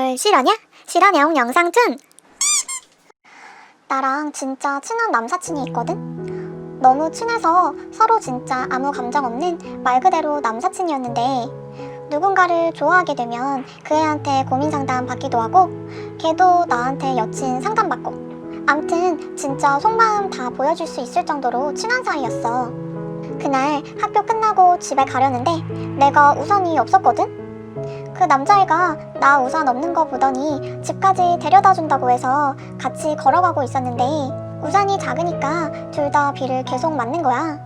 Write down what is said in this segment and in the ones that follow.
헐 실화냐? 실화냐옹 영상 툰 나랑 진짜 친한 남사친이 있거든? 너무 친해서 서로 진짜 아무 감정 없는 말 그대로 남사친이었는데 누군가를 좋아하게 되면 그 애한테 고민 상담 받기도 하고 걔도 나한테 여친 상담 받고 암튼 진짜 속마음 다 보여줄 수 있을 정도로 친한 사이였어 그날 학교 끝나고 집에 가려는데 내가 우산이 없었거든? 그 남자애가 나 우산 없는 거 보더니 집까지 데려다 준다고 해서 같이 걸어가고 있었는데 우산이 작으니까 둘 다 비를 계속 맞는 거야.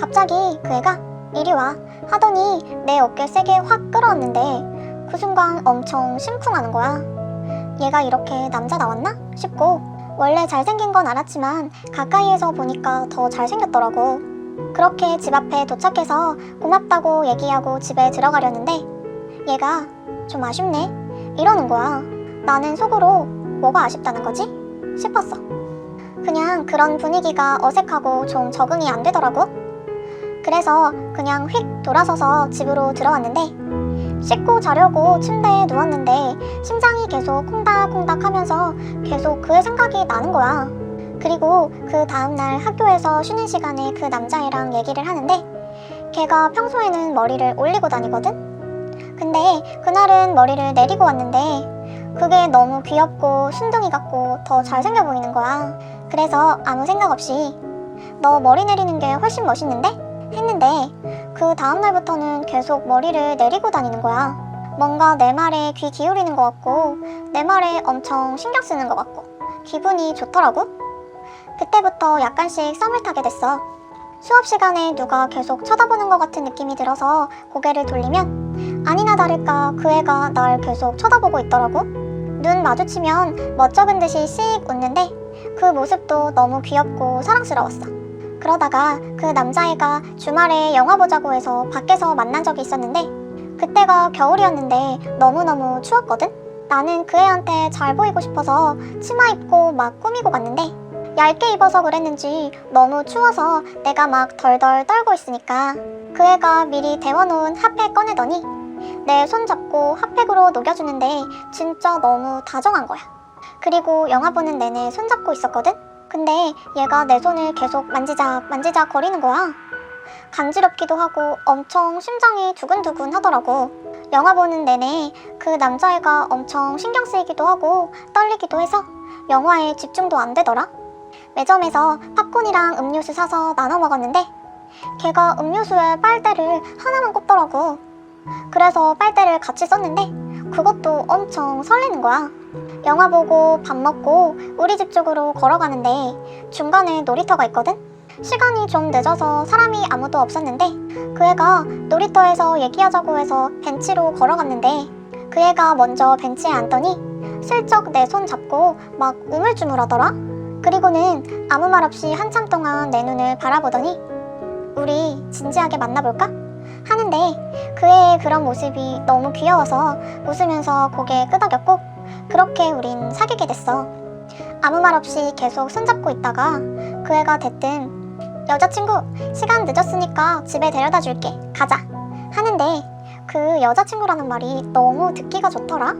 갑자기 그 애가 이리 와 하더니 내 어깨 세게 확 끌어왔는데 그 순간 엄청 심쿵하는 거야. 얘가 이렇게 남자 나왔나 싶고 원래 잘생긴 건 알았지만 가까이에서 보니까 더 잘생겼더라고. 그렇게 집 앞에 도착해서 고맙다고 얘기하고 집에 들어가려는데 얘가 좀 아쉽네. 이러는 거야. 나는 속으로 뭐가 아쉽다는 거지? 싶었어. 그냥 그런 분위기가 어색하고 좀 적응이 안 되더라고. 그래서 그냥 휙 돌아서서 집으로 들어왔는데 씻고 자려고 침대에 누웠는데 심장이 계속 콩닥콩닥 하면서 계속 그의 생각이 나는 거야. 그리고 그 다음날 학교에서 쉬는 시간에 그 남자애랑 얘기를 하는데 걔가 평소에는 머리를 올리고 다니거든? 근데 그날은 머리를 내리고 왔는데 그게 너무 귀엽고 순둥이 같고 더 잘생겨 보이는 거야. 그래서 아무 생각 없이 너 머리 내리는 게 훨씬 멋있는데? 했는데 그 다음날부터는 계속 머리를 내리고 다니는 거야. 뭔가 내 말에 귀 기울이는 것 같고 내 말에 엄청 신경 쓰는 것 같고 기분이 좋더라고. 그때부터 약간씩 썸을 타게 됐어. 수업 시간에 누가 계속 쳐다보는 것 같은 느낌이 들어서 고개를 돌리면 아니나 다를까 그 애가 날 계속 쳐다보고 있더라고. 눈 마주치면 멋쩍은 듯이 씩 웃는데 그 모습도 너무 귀엽고 사랑스러웠어. 그러다가 그 남자애가 주말에 영화 보자고 해서 밖에서 만난 적이 있었는데 그때가 겨울이었는데 너무너무 추웠거든? 나는 그 애한테 잘 보이고 싶어서 치마 입고 막 꾸미고 갔는데 얇게 입어서 그랬는지 너무 추워서 내가 막 덜덜 떨고 있으니까 그 애가 미리 데워놓은 핫팩 꺼내더니 내 손 잡고 핫팩으로 녹여주는데 진짜 너무 다정한 거야. 그리고 영화 보는 내내 손 잡고 있었거든? 근데 얘가 내 손을 계속 만지작 만지작 거리는 거야. 간지럽기도 하고 엄청 심장이 두근두근 하더라고. 영화 보는 내내 그 남자애가 엄청 신경 쓰이기도 하고 떨리기도 해서 영화에 집중도 안 되더라. 매점에서 팝콘이랑 음료수 사서 나눠 먹었는데 걔가 음료수에 빨대를 하나만 꼽더라고. 그래서 빨대를 같이 썼는데 그것도 엄청 설레는 거야. 영화 보고 밥 먹고 우리 집 쪽으로 걸어가는데 중간에 놀이터가 있거든? 시간이 좀 늦어서 사람이 아무도 없었는데 그 애가 놀이터에서 얘기하자고 해서 벤치로 걸어갔는데 그 애가 먼저 벤치에 앉더니 슬쩍 내 손 잡고 막 우물쭈물하더라? 그리고는 아무 말 없이 한참 동안 내 눈을 바라보더니 우리 진지하게 만나볼까? 하는데 그 애의 그런 모습이 너무 귀여워서 웃으면서 고개 끄덕였고 그렇게 우린 사귀게 됐어. 아무 말 없이 계속 손잡고 있다가 그 애가 대뜸 여자친구 시간 늦었으니까 집에 데려다 줄게 가자 하는데 그 여자친구라는 말이 너무 듣기가 좋더라.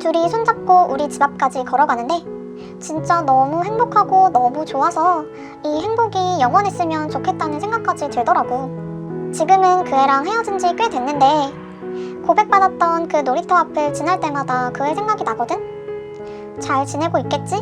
둘이 손잡고 우리 집 앞까지 걸어가는데 진짜 너무 행복하고 너무 좋아서 이 행복이 영원했으면 좋겠다는 생각까지 들더라고. 지금은 그 애랑 헤어진 지 꽤 됐는데 고백받았던 그 놀이터 앞을 지날 때마다 그 애 생각이 나거든? 잘 지내고 있겠지?